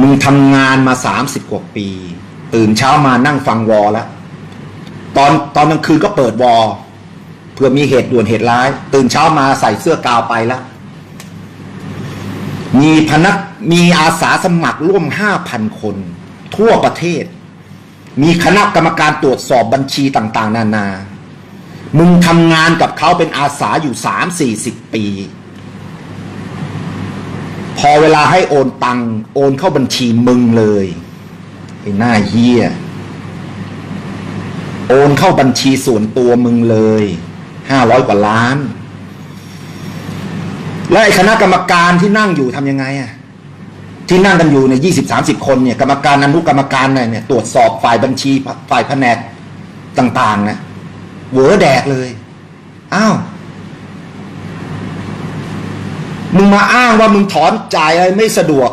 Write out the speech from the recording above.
มึงทำงานมาสามสิบกว่าปี ตื่นเช้ามานั่งฟังวอแล้วตอนตอนกลางคืนก็เปิดวอเพื่อมีเหตุด่วนเหตุร้าย ตื่นเช้ามาใส่เสื้อกาวไปแล้วมีพนักมีอาสาสมัครร่วมห้าพันคน ทั่วประเทศ มีคณะกรรมการตรวจสอบบัญชีต่าง ๆ นานา มึงทำงานกับเขาเป็นอาสาอยู่สามสี่สิบปี พอเวลาให้โอนตังค์โอนเข้าบัญชีมึงเลยไอ้หน้าเฮียโอนเข้าบัญชีส่วนตัวมึงเลยห้าร้อยกว่าล้าน แล้วไอ้คณะกรรมการที่นั่งอยู่ทำยังไงอะที่นั่งกันอยู่ในยี่สิบสามสิบคนเนี่ยกรรมการอนุกรรมการเนี่ยเนี่ยตรวจสอบฝ่ายบัญชีฝ่ายแผนกต่าง ๆ นะเหวอแดกเลย อ้าว มึงมาอ้างว่ามึงถอนจ่ายอะไรไม่สะดวก